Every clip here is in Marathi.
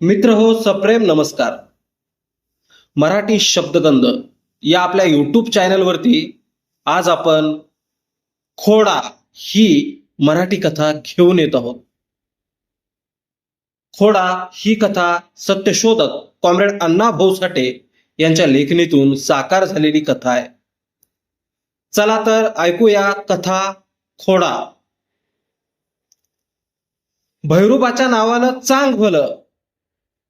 मित्र हो सप्रेम नमस्कार. मराठी शब्दगंध या आपल्या युट्यूब चॅनलवरती आज आपण खोडा ही मराठी कथा घेऊन येत आहोत. खोडा ही कथा सत्यशोधक कॉम्रेड अण्णा भाऊ साठे यांच्या लेखणीतून साकार झालेली कथा आहे. चला तर ऐकूया कथा खोडा. भैरूबाच्या नावानं चांग भलं.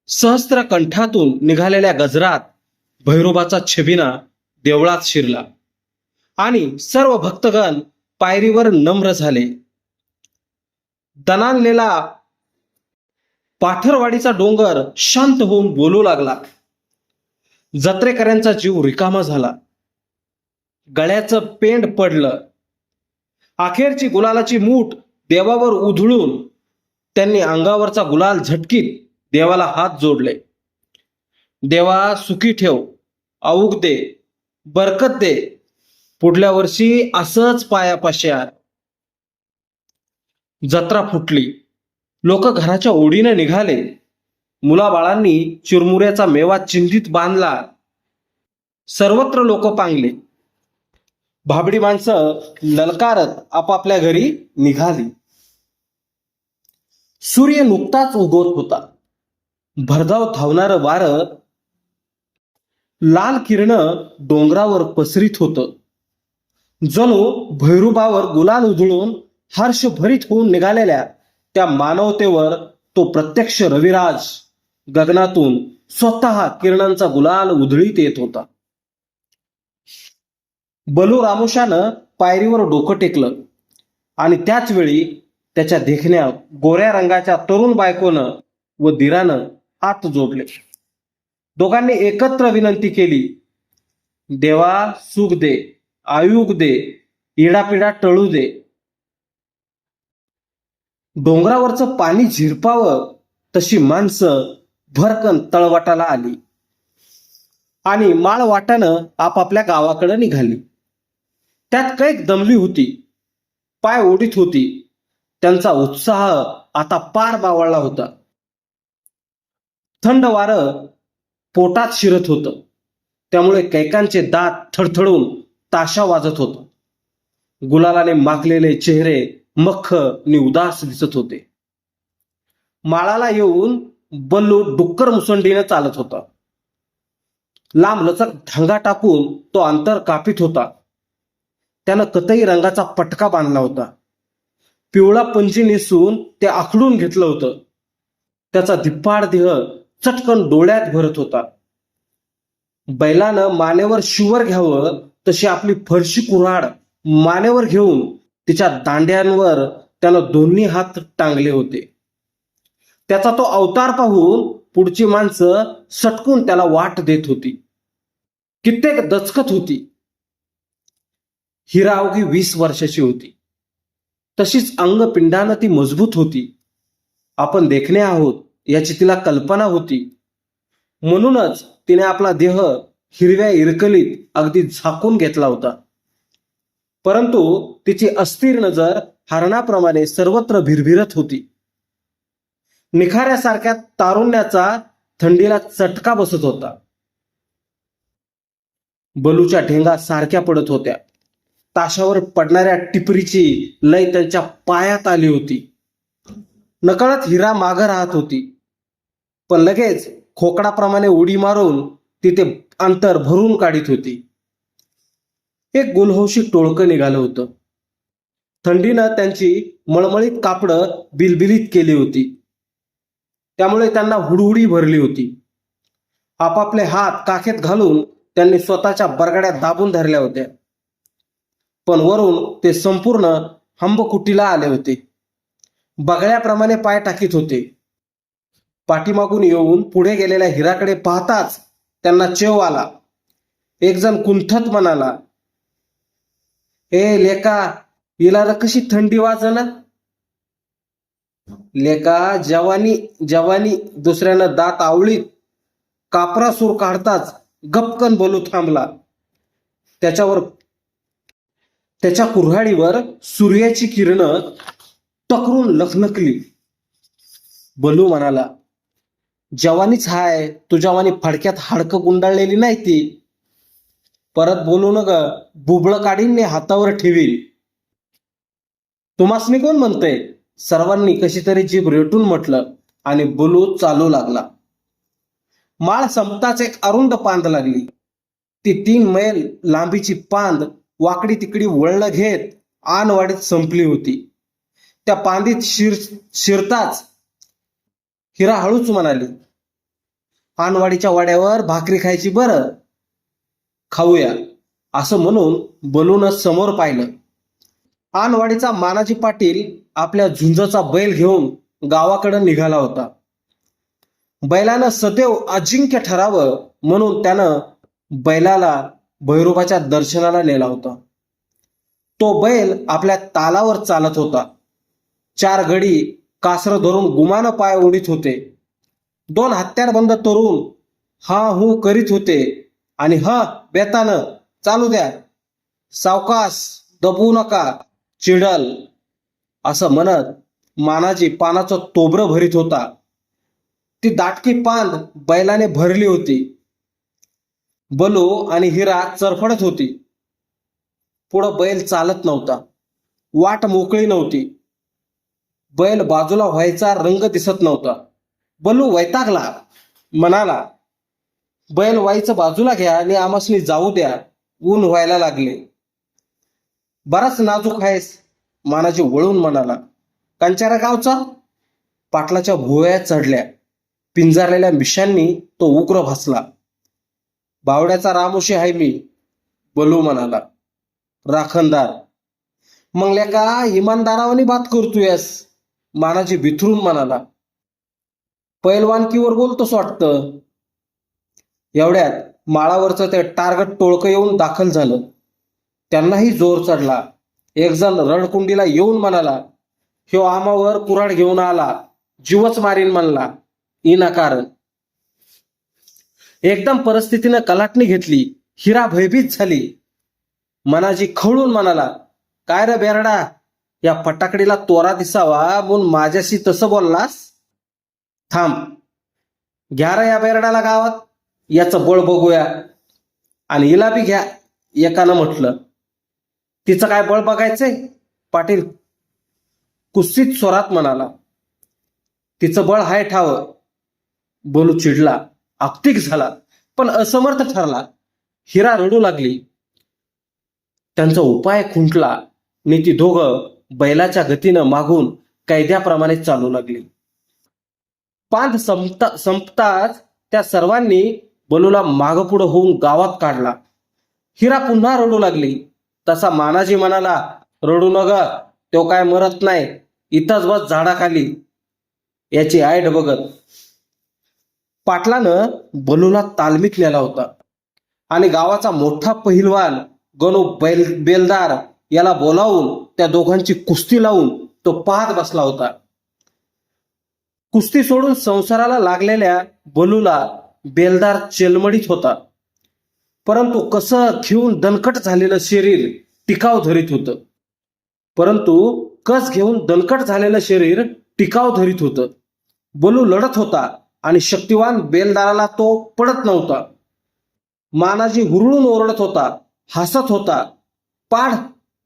सहस्त्र कंठातून निघालेल्या गजरात भैरोबाचा छबिना देवळात शिरला. आणि सर्व भक्तगण पायरीवर नम्र झाले. दणानलेला पाठरवाडीचा डोंगर शांत होऊन बोलू लागला. जत्रेकऱ्यांचा जीव रिकामा झाला. गळ्याचं पेंड पडलं. अखेरची गुलालाची मूठ देवावर उधळून त्यांनी अंगावरचा गुलाल झटकीत देवाला हात जोडले. देवा सुखी ठेव औक दे बरकत दे. पुढल्या वर्षी असंच पायापाशी जत्रा फुटली. लोक घराच्या ओढीने निघाले. मुलाबाळांनी चिरमुऱ्याचा मेवा चिंधित बांधला. सर्वत्र लोक पांगले. भाबडी माणसं ललकारत आपापल्या घरी निघाली. सूर्य नुकताच उगवत होता. भरधाव धावणारं वारं लाल किरण डोंगरावर पसरीत होतं. जणू भैरूबावर गुलाल उधळून हर्ष भरीत होऊन निघालेल्या त्या मानवतेवर तो प्रत्यक्ष रविराज गगनातून स्वतः किरणांचा गुलाल उधळीत येत होता. बलू रामोशानं पायरीवर डोकं टेकलं आणि त्याच वेळी त्याच्या देखण्या गोऱ्या रंगाच्या तरुण बायकोनं व दिरानं आत जोडले. दोघांनी एकत्र विनंती केली देवा सुख दे आयुग दे इडापिडा टळू दे. डोंगरावरचं पाणी झिरपावं तशी माणसं भरकन तळवाटाला आली. आणि माळ वाटानं आपापल्या गावाकडे निघाली. त्यात कैक दमली होती पाय ओढीत होती. त्यांचा उत्साह आता पार बावळला होता. थंड वारं पोटात शिरत होतं. त्यामुळे कैकांचे दात थडथडून ताशा वाजत होत. गुलालाने माखलेले चेहरे मख्ख आणि उदास दिसत होते. माळाला येऊन बल्लू डुक्कर मुसंडीने चालत होता. लांब लचक धांगा टाकून तो अंतर कापित होता. त्यानं कतई रंगाचा पटका बांधला होता. पिवळा पंची नेसून ते आखडून घेतलं होतं. त्याचा धिप्पाड देह चटकन डोळ्यात भरत होता. बैलानं मानेवर शिवर घ्यावं तशी आपली फरशी कुऱ्हाड मानेवर घेऊन तिच्या दांड्यांवर त्यानं दोन्ही हात टांगले होते. त्याचा तो अवतार पाहून पुढची माणसं सटकून त्याला वाट देत होती. कित्येक दचकत होती. हिरा अवघी वीस वर्षाची होती. तशीच अंगपिंडानं ती मजबूत होती. आपण देखणे आहोत याची तिला कल्पना होती. म्हणूनच तिने आपला देह हिरव्या इरकलीत अगदी झाकून घेतला होता. परंतु तिची अस्थिर नजर हरणाप्रमाणे सर्वत्र भिरभिरत होती. निखाऱ्यासारख्या तारुण्याचा थंडीला चटका बसत होता. बलूच्या ठेंगा सारख्या पडत होत्या. ताशावर पडणाऱ्या टिपरीची लय त्यांच्या पायात आली होती. नकळत हिरा मागं राहत होती. पण लगेच खोकडाप्रमाणे उडी मारून तिथे अंतर भरून काढीत होती. एक गुलहौशी टोळकं निघालं होतं. थंडीनं त्यांची मळमळीत कापडं बिलबिलीत केली होती. त्यामुळे त्यांना हुडहुडी भरली होती. आपापले हात काखेत घालून त्यांनी स्वतःच्या बरगड्या दाबून धरल्या होत्या. पण वरून ते संपूर्ण हंबकुटीला आले होते. बगळ्याप्रमाणे पाय टाकीत होते. पाठीमागून येऊन पुढे गेलेल्या हिराकडे पाहताच त्यांना चेव आला. एक जण कुंठत म्हणाला ए लेका हिला कशी थंडी वाजना लेका जवानी जवानी दुसऱ्यानं दात आवळीत कापरा सूर काढताच गपकन बोलू थांबला. त्याच्यावर त्याच्या कुऱ्हाडीवर सूर्याची किरण टकरून लखलखली बलू म्हणाला जवानीच हाय तुझ्यावानी फडक्यात हाडकं गुंडाळलेली नाही ती. परत बोलू न ग बुबळ काढीन मी हातावर ठेवी तुम्हासनी कोण म्हणतंय? सर्वांनी कशी तरी जीभ रेटून म्हटलं आणि बोलू चालू लागला. माळ संपताच एक अरुंद पांद लागली. ती तीन मैल लांबीची पांद वाकडी तिकडी वळणं घेत आनवाडीत संपली होती. त्या पांदीत शिर शिरताच हिरा हळूच म्हणाली आनवाडीच्या वाड्यावर भाकरी खायची बरं. खाऊया. असं म्हणून बलूनच समोर पाहिलं. आनवाडीचा मानाजी पाटील आपल्या झुंजचा बैल घेऊन गावाकडे निघाला होता. बैलानं सदैव अजिंक्य ठरावं म्हणून त्यानं बैलाला भैरोबाच्या दर्शनाला नेला होता. तो बैल आपल्या तालावर चालत होता. चार गडी कासर धरून गुमान पाय ओढीत होते. दोन हत्यारबंद तरुण हा हू करीत होते आणि ह बेतानं चालू द्या. सावकास दबू नका चिडल. असं म्हणत मानाजी पानाचं तोबरं भरीत होता. ती दाटकी पान बैलाने भरली होती. बलू आणि हिरा चरफडत होती. पुढं बैल चालत नव्हता. वाट मोकळी नव्हती. बैल बाजूला व्हायचा रंग दिसत नव्हता. बलू वैतागला म्हणाला बैल व्हायचं बाजूला घ्या आणि आमासनी जाऊ द्या ऊन व्हायला लागले. बराच नाजूक आहेस मानाजी वळून म्हणाला. कंचारा गावचा? पाटलाच्या भुवया चढल्या पिंजारलेल्या मिशांनी तो उग्र भासला. बावड्याचा रामोशी आहे मी बलू म्हणाला. राखणदार. मग का इमानदारावानी बात करतोयस. मानाजी विथरून म्हणाला पैलवानकीवर बोलतोस वाटतं? एवढ्यात माळावरचं ते टार्गट टोळकं येऊन दाखल झालं. त्यांनाही जोर चढला. एक जण रणकुंडीला येऊन म्हणाला ह्यो आमावर कुराड घेऊन आला. जीवच मारीन म्हणला. इनाकारण एकदम परिस्थितीनं कलाटणी घेतली. हिरा भयभीत झाली. मनाजी खवळून म्हणाला काय रे बेरडा? या फटाकडीला तोरा दिसावा म्हणून माझ्याशी तसं बोललास? थांब. घ्या रे या बेरडाला गावात. याचं बळ बघूया. आणि हिला बी घ्या. एकानं म्हटलं. तिचं काय बळ बघायचंय? पाटील कुस्सीत स्वरात म्हणाला. तिचं बळ हाय ठाव. बोलू चिडला. आप्तिक झाला. पण असमर्थ ठरला. हिरा रडू लागली. त्यांचा उपाय खुंटला. आणि ती दोघं बैलाच्या गतीनं मागून कैद्याप्रमाणे चालू लागली. पांध संपता संपताच त्या सर्वांनी बलूला मागपुढं होऊन गावात काढला. हिरा पुन्हा रडू लागली. तसा मानाजी म्हणाला रडू नग तो काय मरत नाही. इथंच बस झाडाखाली. याची आयड बघत पाटलानं बलूला तालमीत नेला होता. आणि गावाचा मोठा पहिलवान गणू बैल बेलदार याला बोलावून त्या दोघांची कुस्ती लावून तो पाहत बसला होता. कुस्ती सोडून संसाराला लागलेल्या बलूला बेलदार चेलमडीत होता. परंतु कसं घेऊन दणकट झालेलं शरीर टिकाव धरीत होतं. परंतु कस घेऊन दणकट झालेलं शरीर टिकाव धरीत होतं. बलू लढत होता आणि शक्तिवान बेलदाराला तो पडत नव्हता. मानाजी हुरळून ओरडत होता हसत होता पाड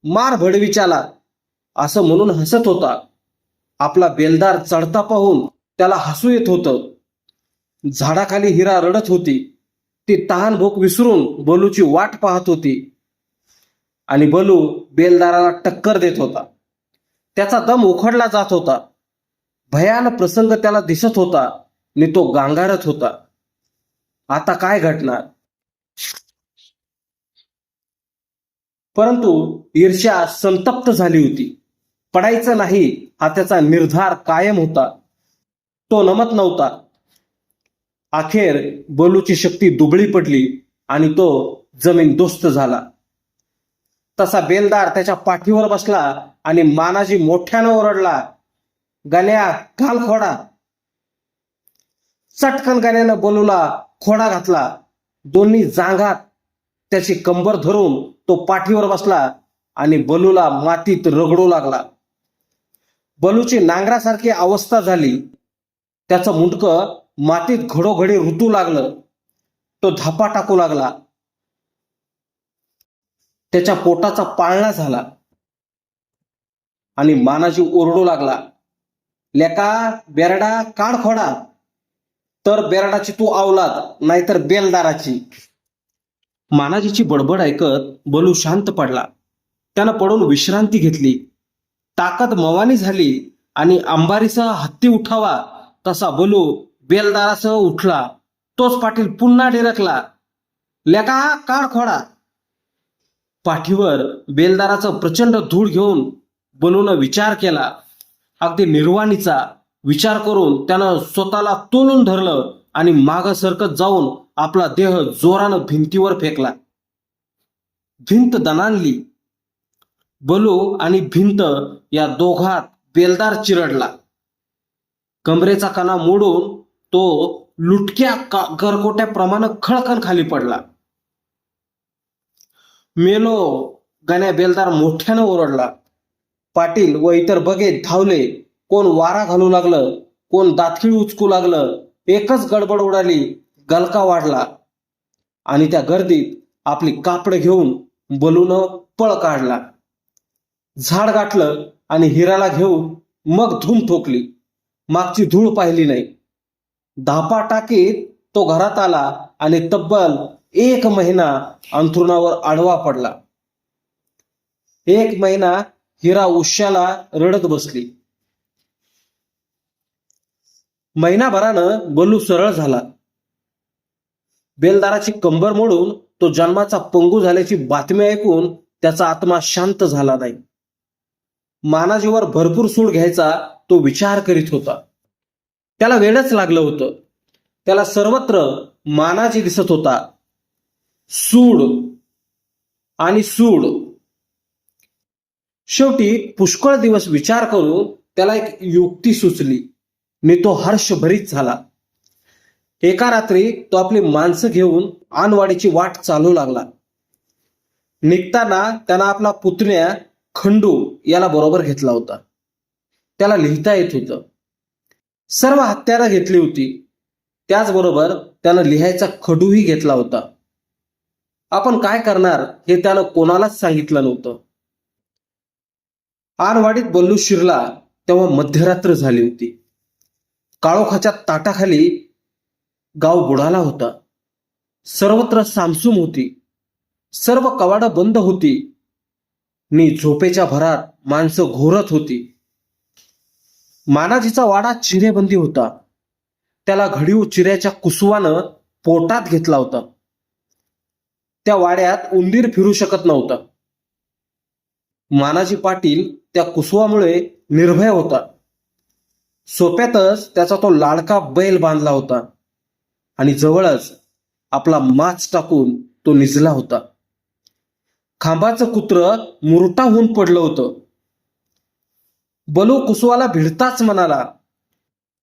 मार भडवीच्याला. असं म्हणून हसत होता. आपला बेलदार चढता पाहून त्याला हसू येत होतं. झाडाखाली हिरा रडत होती. ती तहान भूक विसरून बलूची वाट पाहत होती. आणि बलू बेलदाराला टक्कर देत होता. त्याचा दम उखडला जात होता. भयान प्रसंग त्याला दिसत होता. आणि तो गांगारत होता. आता काय घडणार परंतु ईर्ष्या संतप्त झाली होती. पडायचं नाही हा त्याचा निर्धार कायम होता. तो नमत नव्हता. अखेर बलूची शक्ती दुबळी पडली आणि तो जमीन दोस्त झाला. तसा बेलदार त्याच्या पाठीवर बसला आणि मानाजी मोठ्यानं ओरडला गण्या घाल खोडा. चटकन गण्यानं बलूला खोडा घातला. दोन्ही जांघात त्याची कंबर धरून तो पाठीवर बसला आणि बलूला मातीत रगडू लागला. बलूची नांगरासारखी अवस्था झाली. त्याचं मुंडकं मातीत घडोघडी ऋतू लागलं. तो धापा टाकू लागला. त्याच्या पोटाचा पाळणा झाला. आणि मानाजी ओरडू लागला लेका बेरडा काढ खोडा. तर बेरडाची तू आवलात नाहीतर बेलदाराची. मानाजीची बडबड ऐकत बलू शांत पडला. त्यानं पडून विश्रांती घेतली. ताकद मवानी झाली आणि अंबारीसह हत्ती उठावा तसा बलू बेलदारासह उठला. तोच पाटील पुन्हा डिरकला लेका काढ खोडा. पाठीवर बेलदाराचं प्रचंड धूळ घेऊन बलून विचार केला. अगदी निर्वाणीचा विचार करून त्यानं स्वतःला तोलून धरलं. आणि माग सरकत जाऊन आपला देह जोरानं भिंतीवर फेकला. भिंत दणाणली. बलू आणि भिंत या दोघात बेलदार चिरडला. कमरेचा कणा मोडून तो लुटक्या गरगोट्याप्रमाणे खळखळ खाली पडला. मेलो गण्या बेलदार मोठ्यानं ओरडला. पाटील व इतर बगे धावले. कोण वारा घालू लागलं? कोण दातखिळ उचकू लागलं? एकच गडबड उडाली गलका वाढला आणि त्या गर्दीत आपली कापड घेऊन बलून पळ काढला. झाड गाठलं आणि हिराला घेऊन मग धूम ठोकली. मागची धूळ पाहिली नाही. धापा टाकीत तो घरात आला आणि तब्बल एक महिना अंथरुणावर आडवा पडला. एक महिना हिरा उश्याला रडत बसली. महिनाभरानं गोलू सरळ झाला. बेलदाराची कंबर मोडून तो जन्माचा पंगू झाल्याची बातमी ऐकून त्याचा आत्मा शांत झाला नाही. मानाजीवर भरपूर सूड घ्यायचा तो विचार करीत होता. त्याला वेळच लागलं होतं. त्याला सर्वत्र मानाजी दिसत होता. सूड आणि सूड. शेवटी पुष्कळ दिवस विचार करून त्याला एक युक्ती सुचली. मी तो हर्षभरीत झाला. एका रात्री तो आपली माणसं घेऊन आनवाडीची वाट चालू लागला. निघताना त्यानं आपला पुतण्या खंडू याला बरोबर घेतला होता. त्याला लिहिता येत होतं. सर्व हत्यारं घेतली होती. त्याचबरोबर त्यानं लिहायचा खडूही घेतला होता. आपण काय करणार हे त्यानं कोणालाच सांगितलं नव्हतं. आरवाडीत बल्लू शिरला तेव्हा मध्यरात्र झाली होती. काळोखाच्या ताटाखाली गाव बुडाला होता. सर्वत्र सामसूम होती. सर्व कवाडं बंद होती. नि झोपेच्या भरात माणसं घोरत होती. मानाजीचा वाडा चिरेबंदी होता. त्याला घडीव चिऱ्याच्या कुसवानं पोटात घेतला होता. त्या वाड्यात उंदीर फिरू शकत नव्हता. मानाजी पाटील त्या कुसवामुळे निर्भय होता. सोप्यातच त्याचा तो लाडका बैल बांधला होता. आणि जवळच आपला माच टाकून तो निजला होता. खांबाचं कुत्र मुरटा होऊन पडलं होतं. बलू कुसवाला भिडताच म्हणाला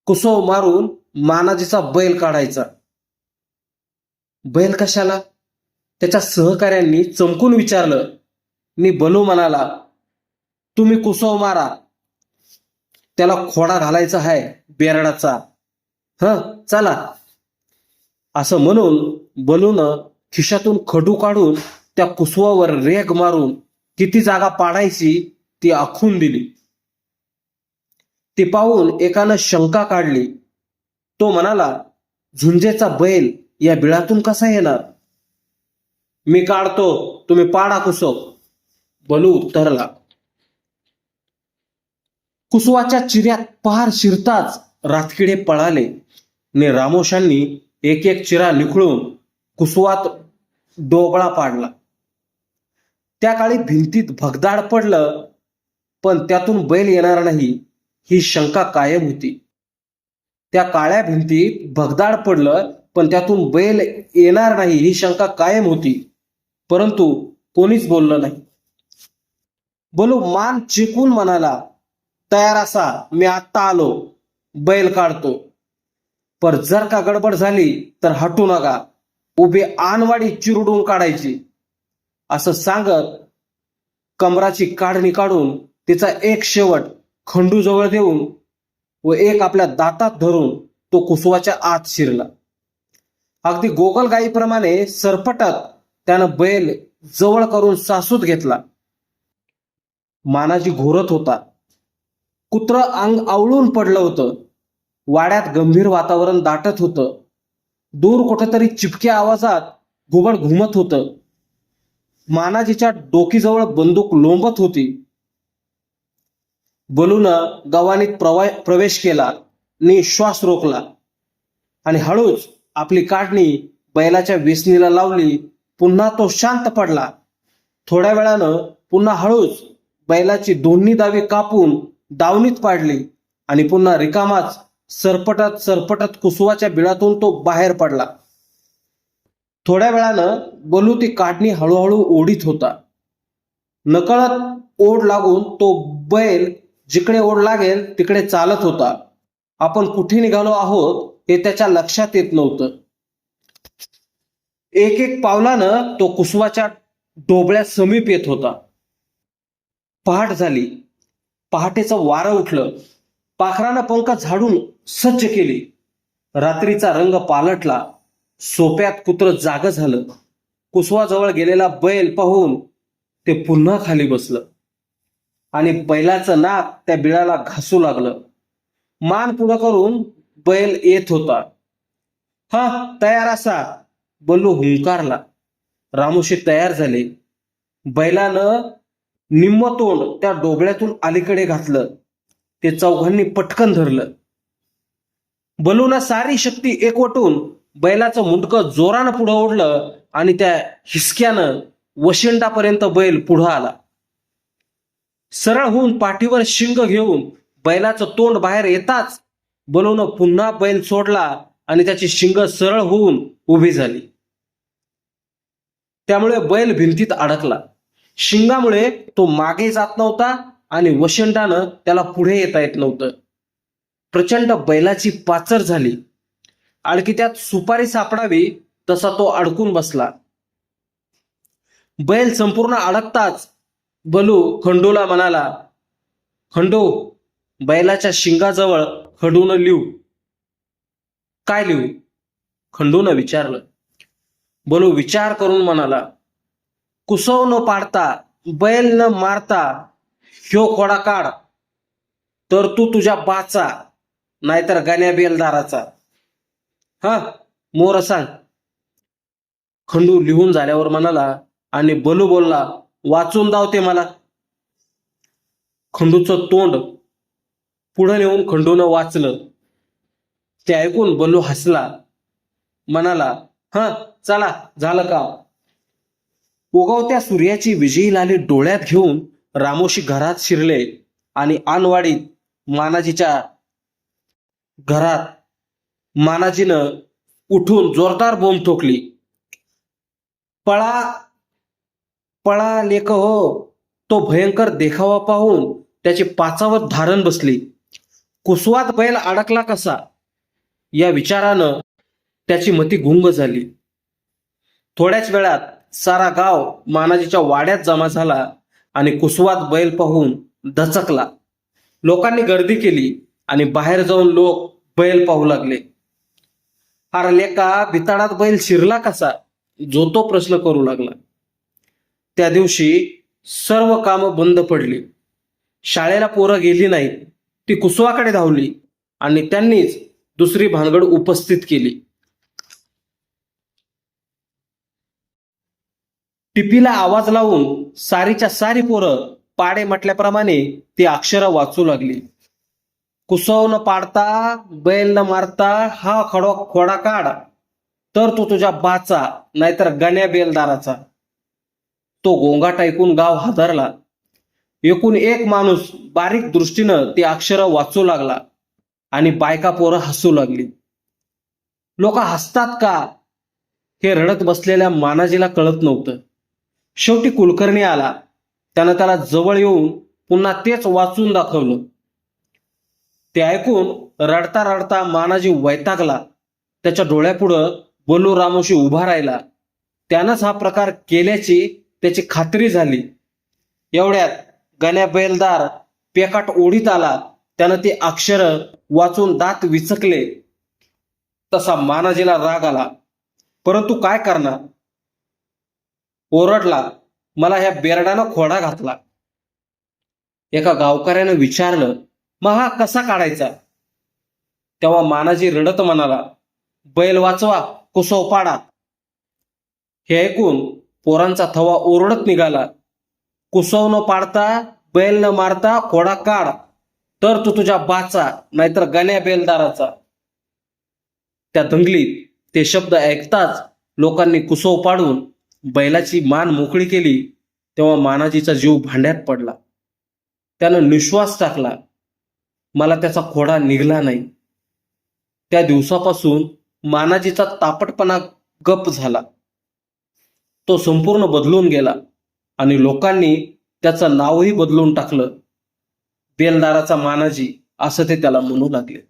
कुसव मारून मानाजीचा बैल काढायचा. बैल कशाला? त्याच्या सहकाऱ्यांनी चमकून विचारलं. नि बलू म्हणाला तुम्ही कुसव मारा त्याला खोडा घालायचा आहे बेरडाचा. ह चला. असं म्हणून बलून खिशातून खडू काढून त्या कुसवावर रेग मारून किती जागा पाडायची ती आखून दिली. ती पाहून एकानं शंका काढली. तो म्हणाला झुंजेचा बैल या बिळातून कसा येणार? मी काढतो. तुम्ही पाडा कुसव बलू उत्तरला कुसवाच्या चिऱ्यात पहार शिरताच रातकिडे पळाले. ने रामोशांनी एक एक चिरा निखळून कुसुवात डोबळा पाडला. त्या काळी भिंतीत भगदाड पडलं पण त्यातून बैल येणार नाही ही शंका कायम होती. त्या काळ्या भिंतीत भगदाड पडलं पण त्यातून बैल येणार नाही ही शंका कायम होती. परंतु कोणीच बोललं नाही. बोलू मान चिकून म्हणाला तयार असा. मी आत्ता आलो. बैल काढतो. पर जर का गडबड झाली तर हटू नका. उभी आनवाडी चिरडून काढायची. असं सांगत कमराची काढणी काढून तिचा एक शेवट खंडू जवळ देऊन व एक आपल्या दातात धरून तो कुसवाच्या आत शिरला. अगदी गोगलगाईप्रमाणे सरपटत त्यानं बैल जवळ करून सासूत घेतला. मानाजी घोरत होता. कुत्र अंग आवळून पडलं होतं. वाड्यात गंभीर वातावरण दाटत होतं. दूर कुठेतरी चिपक्या आवाजात घुबड घुमत होतं. मानाजीच्या डोकीजवळ बंदूक लोंबत होती. बलून गव्हाणीत प्रवेश केला नि श्वास रोखला. आणि हळूच आपली काढणी बैलाच्या वेसणीला लावली पुन्हा तो शांत पडला. थोड्या वेळानं पुन्हा हळूच बैलाची दोन्ही दावी कापून दावणीत पाडली आणि पुन्हा रिकामाच सरपटत सरपटत कुसवाच्या बिळातून तो बाहेर पडला. थोड्या वेळानं बलू ती काढणी हळूहळू ओढीत होता. नकळत ओढ लागून तो बैल जिकडे ओढ लागेल तिकडे चालत होता. आपण कुठे निघालो आहोत हे त्याच्या लक्षात येत नव्हतं. एक एक पावलानं तो कुसवाच्या डोबळ्या समीप येत होता. पहाट झाली. पहाटेचं वारं उठलं. पाखरानं पंख झाडून सज्ज केली. रात्रीचा रंग पालटला. सोप्यात कुत्र जाग झालं. कुसवाजवळ गेलेला बैल पाहून ते पुन्हा खाली बसलं. आणि बैलाचं नाक त्या बिळाला घासू लागलं. मान पुढं करून बैल येत होता. हा तयार असा. बल्लू हुंकारला. रामोशी तयार झाले. बैलानं निम्म तोंड त्या डोबळ्यातून अलीकडे घातलं. ते चौघांनी पटकन धरलं. बलूना सारी शक्ती एकवटून बैलाचं मुंडकं जोरानं पुढं ओढलं आणि त्या हिसक्यानं वशिंडापर्यंत बैल पुढं आला. सरळ होऊन पाठीवर शिंग घेऊन बैलाचं तोंड बाहेर येताच बलून पुन्हा बैल सोडला आणि त्याची शिंग सरळ होऊन उभी झाली. त्यामुळे बैल भिंतीत अडकला. शिंगामुळे तो मागे जात नव्हता आणि वशंटानं त्याला पुढे येता येत नव्हतं. प्रचंड बैलाची पाचर झाली. आणखी त्यात सुपारी सापडावी तसा तो अडकून बसला. बैल संपूर्ण अडकताच बलू खंडूला म्हणाला खंडू बैलाच्या शिंगाजवळ खडून लिहू. काय लिहू? खंडून विचारलं. बलू विचार करून म्हणाला कुसव न पाडता बैल न मारता ह्यो खोडा काढ. तर तू तुझ्या बाचा नाहीतर गाण्या बेलदाराचा. हा मोर सांग. खंडू लिहून झाल्यावर म्हणाला आणि बलू बोलला वाचून दावते मला. खंडूचं तोंड पुढं नेऊन खंडून वाचलं. ते ऐकून बलू हसला. म्हणाला हा चला झालं का उगवत्या सूर्याची विजयी लाली डोळ्यात घेऊन रामोशी घरात शिरले आणि आनवाडीत मानाजीच्या घरात मानाजीनं उठून जोरदार बोंब ठोकली. पळा पळा लेख हो. तो भयंकर देखावा पाहून त्याची पाचावर धारण बसली. कुसवात बैल अडकला कसा? या विचारानं त्याची मती गुंग झाली. थोड्याच वेळात सारा गाव मानाजीच्या वाड्यात जमा झाला आणि कुसवात बैल पाहून दचकला. लोकांनी गर्दी केली आणि बाहेर जाऊन लोक बैल पाहू लागले. अरे लेका बिताडात बैल शिरला कसा? जो तो प्रश्न करू लागला. त्या दिवशी सर्व कामं बंद पडली. शाळेला पोरं गेली नाहीत. ती कुसवाकडे धावली आणि त्यांनीच दुसरी भानगड उपस्थित केली. टिपीला आवाज लावून सारीच्या सारी पोरं पाडे म्हटल्याप्रमाणे ती अक्षरं वाचू लागली. कुसव न पाडता बैल न मारता हा खडो खोडा काढ. तर तो तुझ्या बाचा नाहीतर गण्या बेलदाराचा. तो गोंगाट ऐकून गाव हादरला. एकूण एक माणूस बारीक दृष्टीनं ती अक्षरं वाचू लागला आणि बायका पोरं हसू लागली. लोक हसतात का हे रडत बसलेल्या मानाजीला कळत नव्हतं. शेवटी कुलकर्णी आला. त्यानं त्याला जवळ येऊन पुन्हा तेच वाचून दाखवलं. ते ऐकून रडता रडता मानाजी वैतागला. त्याच्या डोळ्यापुढं बलू रामोशी उभा राहिला. त्यानंच हा प्रकार केल्याची त्याची खात्री झाली. एवढ्यात गण्या बैलदार पेकाट ओढीत आला. त्यानं ते अक्षर वाचून दात विचकले. तसा मानाजीला राग आला. परंतु काय करणार? ओरडला मला ह्या बेरडानं खोडा घातला. एका गावकऱ्यानं विचारलं मग हा कसा काढायचा? तेव्हा मानाजी रडत म्हणाला बैल वाचवा कुसव पाडा. हे ऐकून पोरांचा थवा ओरडत निघाला कुसव न पाडता बैल न मारता खोडा काढ तर तू तुझ्या बाचा नाहीतर गण्या बेलदाराचा. त्या दंगलीत ते शब्द ऐकताच लोकांनी कुसव पाडून बैलाची मान मोकळी केली तेव्हा मानाजीचा जीव भांड्यात पडला. त्यानं निश्वास टाकला मला त्याचा खोडा निघला नाही. त्या दिवसापासून मानाजीचा तापटपणा गप झाला. तो संपूर्ण बदलून गेला आणि लोकांनी त्याचं नावही बदलून टाकलं. बेलदाराचा मानाजी असं ते त्याला म्हणू लागले.